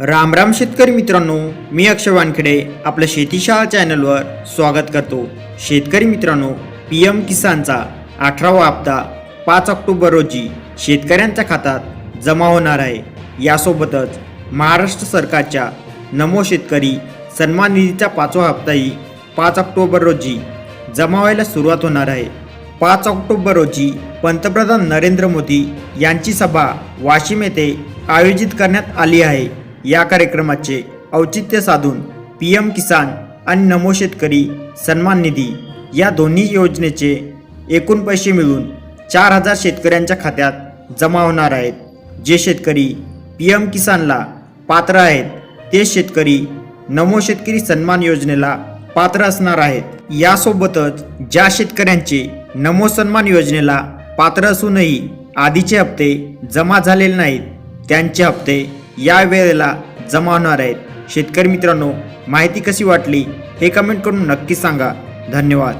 राम राम शेतकरी मित्रांनो मी अक्षय वानखेडे आपल्या शेतीशाळा चॅनलवर स्वागत करतो. शेतकरी मित्रांनो पी एम किसानचा अठरावा हप्ता पाच ऑक्टोबर रोजी शेतकऱ्यांच्या खात्यात जमा होणार आहे. यासोबतच महाराष्ट्र सरकारच्या नमो शेतकरी सन्मान निधीचा पाचवा हप्ताही पाच ऑक्टोबर रोजी जमा व्हायला सुरुवात होणार आहे. पाच ऑक्टोबर रोजी पंतप्रधान नरेंद्र मोदी यांची सभा वाशिम येथे आयोजित करण्यात आली आहे. या कार्यक्रमाचे औचित्य साधून पी एम किसान आणि नमो शेतकरी सन्मान निधी या दोन्ही योजनेचे एकूण पैसे मिळून चार हजार शेतकऱ्यांच्या खात्यात जमा होणार आहेत. जे शेतकरी पी एम किसानला पात्र आहेत ते शेतकरी नमो शेतकरी सन्मान योजनेला पात्र असणार आहेत. यासोबतच ज्या शेतकऱ्यांचे नमो सन्मान योजनेला पात्र असूनही आधीचे हप्ते जमा झालेले नाहीत त्यांचे हप्ते या वेळेला जमा होणार आहेत. शेतकरी मित्रांनो माहिती कशी वाटली हे कमेंट करून नक्की सांगा. धन्यवाद.